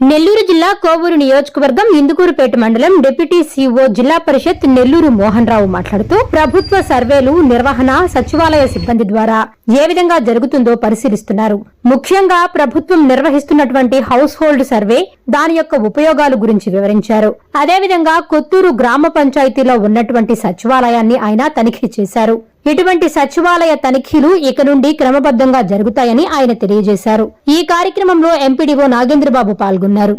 నెల్లూరు జిల్లా కోవూరు నియోజకవర్గం ఇందుకూరుపేట మండలం డిప్యూటీ సీఓ జిల్లా పరిషత్ నెల్లూరు మోహన్ రావు మాట్లాడుతూ ప్రభుత్వ సర్వేలు నిర్వహణ సచివాలయ సిబ్బంది ద్వారా ఏ విధంగా జరుగుతుందో పరిశీలిస్తున్నారు. ముఖ్యంగా ప్రభుత్వం నిర్వహిస్తున్నటువంటి హౌస్ హోల్డ్ సర్వే దాని యొక్క ఉపయోగాలు గురించి వివరించారు. అదేవిధంగా కొత్తూరు గ్రామ పంచాయతీలో ఉన్నటువంటి సచివాలయాన్ని ఆయన తనిఖీ చేశారు. ఇటువంటి సచివాలయ తనిఖీలు ఇక నుండి క్రమబద్ధంగా జరుగుతాయని ఆయన తెలియజేశారు. ఈ కార్యక్రమంలో ఎంపీడీఓ నాగేంద్రబాబు పాల్గొన్నారు.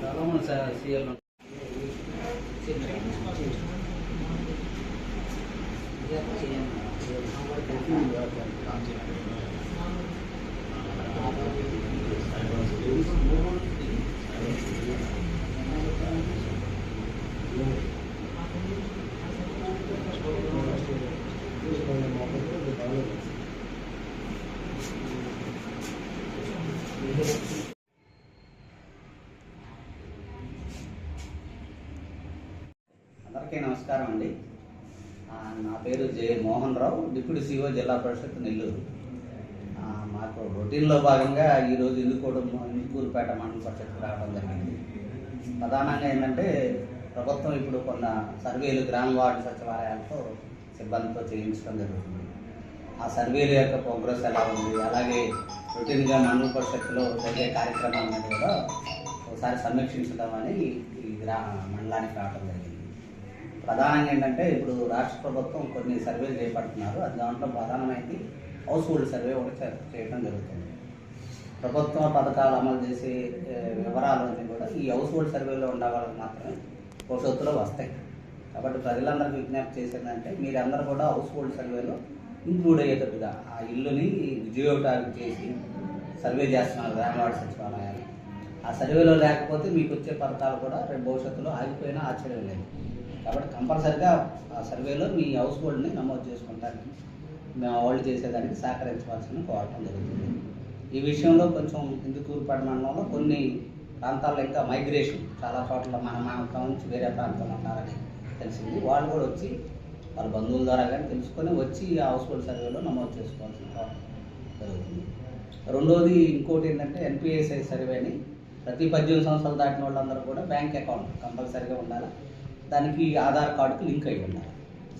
చాలా మంది సార్ సీఎల్ Thank you. అందరికీ నమస్కారం అండి. నా పేరు J Mohan Rao deputy CEO zilla parishad Nellore. మాకు రొటీన్లో భాగంగా ఈరోజు ఇందుకోవడం ఇందుకూరుపేట మండల పరిషత్కి రావడం జరిగింది. ప్రధానంగా ఏంటంటే ప్రభుత్వం ఇప్పుడు కొన్న సర్వేలు గ్రామ వార్డు సచివాలయాలతో సిబ్బందితో చేయించడం జరుగుతుంది. ఆ సర్వేల యొక్క ప్రోగ్రెస్ ఎలా ఉంది? అలాగే రొటీన్గా మండల పరిషత్తులో జరిగే కార్యక్రమాల మీద కూడా ఒకసారి సమీక్షించడం అని ఈ గ్రా మండలానికి రావడం జరిగింది. ప్రధానంగా ఏంటంటే ఇప్పుడు రాష్ట్ర ప్రభుత్వం కొన్ని సర్వేలు చేపడుతున్నారు. అది దాంట్లో ప్రధానమైంది హౌస్ హోల్డ్ సర్వే ఒకటి చేయడం జరుగుతుంది. ప్రభుత్వ పథకాలు అమలు చేసే వివరాలు వివరాలన్నీ కూడా ఈ హౌస్ హోల్డ్ సర్వేలో ఉండే వాళ్ళకి మాత్రమే భవిష్యత్తులో వస్తాయి. కాబట్టి ప్రజలందరికీ విజ్ఞప్తి చేసేదంటే మీరందరూ కూడా హౌస్ హోల్డ్ సర్వేలో ఇంక్లూడ్ అయ్యేటట్టుగా ఆ ఇల్లుని జియో ట్యాగ్ చేసి సర్వే చేస్తున్నారు గ్రామవాడ సచివాలయాలు. ఆ సర్వేలో లేకపోతే మీకు వచ్చే పథకాలు కూడా రేపు భవిష్యత్తులో ఆగిపోయినా ఆశ్చర్యం లేదు. కాబట్టి కంపల్సరిగా ఆ సర్వేలో మీ హౌస్ హోల్డ్ని నమోదు చేసుకుంటానికి మేము వాళ్ళు చేసేదానికి సహకరించవలసిన కోరటం జరుగుతుంది. ఈ విషయంలో కొంచెం ఇందుకూరు మండలంలో కొన్ని ప్రాంతాల్లో ఇంకా మైగ్రేషన్ చాలా చోట్ల మన ప్రాంతం నుంచి వేరే ప్రాంతంలో ఉన్నారని తెలిసింది. వాళ్ళు కూడా వచ్చి వాళ్ళ బంధువుల ద్వారా కానీ తెలుసుకొని వచ్చి ఆ హౌస్ హోల్డ్ సర్వేలో నమోదు చేసుకోవాల్సిన కోరటం జరుగుతుంది. రెండోది ఇంకోటి ఏంటంటే ఎన్పిఎస్ఐ సర్వేని ప్రతి పద్దెనిమిది సంవత్సరాలు దాటిన వాళ్ళందరూ కూడా బ్యాంక్ అకౌంట్ కంపల్సరీగా ఉండాలి. దానికి ఆధార్ కార్డుకి లింక్ అయి ఉండాలి.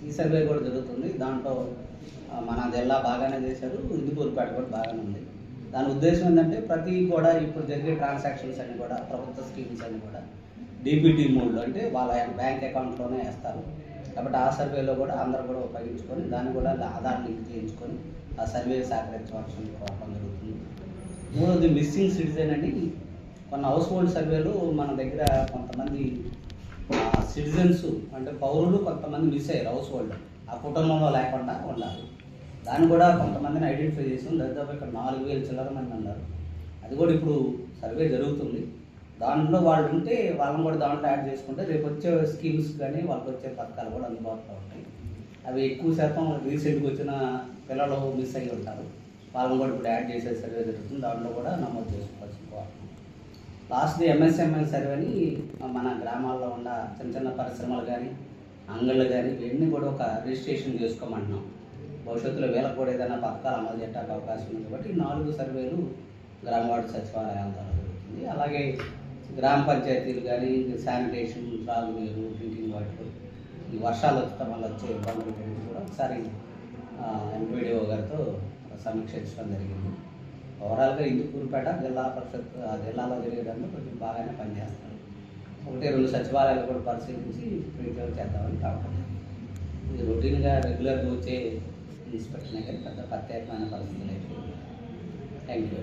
ఈ సర్వే కూడా జరుగుతుంది. దాంట్లో మన జిల్లా బాగానే చేశారు. ఇందుకూరుపేట కూడా బాగానే ఉంది. దాని ఉద్దేశం ఏంటంటే ప్రతి కూడా ఇప్పుడు జరిగే ట్రాన్సాక్షన్స్ అన్ని కూడా ప్రభుత్వ స్కీమ్స్ అన్ని కూడా డీబీటీ మోడ్లో అంటే వాళ్ళ బ్యాంక్ అకౌంట్లోనే వేస్తారు. కాబట్టి ఆ సర్వేలో కూడా అందరూ కూడా ఉపయోగించుకొని దాన్ని కూడా ఆధార్ లింక్ చేయించుకొని ఆ సర్వే సహకరించవలసిన కోరడం జరుగుతుంది. మూడోది మిస్సింగ్ సిటిజన్ అని. కొన్ని హౌస్ హోల్డ్ సర్వేలు మన దగ్గర కొంతమంది సిటిజన్స్ అంటే పౌరులు కొంతమంది మిస్ అయ్యారు హౌస్ హోల్డ్. ఆ కుటుంబంలో లేకుండా ఉండాలి దాన్ని కూడా కొంతమందిని ఐడెంటిఫై చేసి దాదాపు ఇక్కడ నాలుగు వేలు చిల్లర మంది ఉన్నారు. అది కూడా ఇప్పుడు సర్వే జరుగుతుంది. దాంట్లో వాళ్ళు ఉంటే వాళ్ళని కూడా దాంట్లో యాడ్ చేసుకుంటే రేపు వచ్చే స్కీమ్స్ కానీ వాళ్ళకి వచ్చే పథకాలు కూడా అందుబాటులో ఉంటాయి. అవి ఎక్కువ శాతం రీసెంట్గా వచ్చిన పిల్లలు మిస్ అయ్యి ఉంటారు. వాళ్ళని కూడా ఇప్పుడు యాడ్ చేసే సర్వే జరుగుతుంది. దాంట్లో కూడా నమోదు చేసుకోవాల్సిన లాస్ట్ ఎంఎస్ఎంఎల్ సర్వేని మన గ్రామాల్లో ఉన్న చిన్న చిన్న పరిశ్రమలు కానీ అంగళ్ళు కానీ ఇవన్నీ కూడా ఒక రిజిస్ట్రేషన్ చేసుకోమంటున్నాం. భవిష్యత్తులో వీళ్ళకి కూడా ఏదైనా పథకాలు అమలు చేయడానికి అవకాశం ఉంది కాబట్టి నాలుగు సర్వేలు గ్రామవాడు సచివాలయాల ద్వారా జరుగుతుంది. అలాగే గ్రామ పంచాయతీలు కానీ శానిటేషన్ త్రాగునీరు డ్రింకింగ్ వాటర్ ఈ వర్షాలు వచ్చటం వల్ల వచ్చే ఇబ్బందులు కూడా ఒకసారి ఎంపీడీఓ గారితో సమీక్షించడం జరిగింది. ఓవరాల్గా ఇందుకూరుపేట జిల్లా పరిషత్ జిల్లాలో జరిగేటప్పుడు కొంచెం బాగానే పనిచేస్తారు ఒకటి రెండు సచివాలయాలు కూడా పరిశీలించి రీజర్వ్ చేద్దామని కాకుండా. ఇది రొటీన్గా రెగ్యులర్గా వచ్చే ఇన్స్పెక్షన్ కానీ పెద్ద ప్రత్యేకమైన పరిస్థితులు అయితే. Thank you.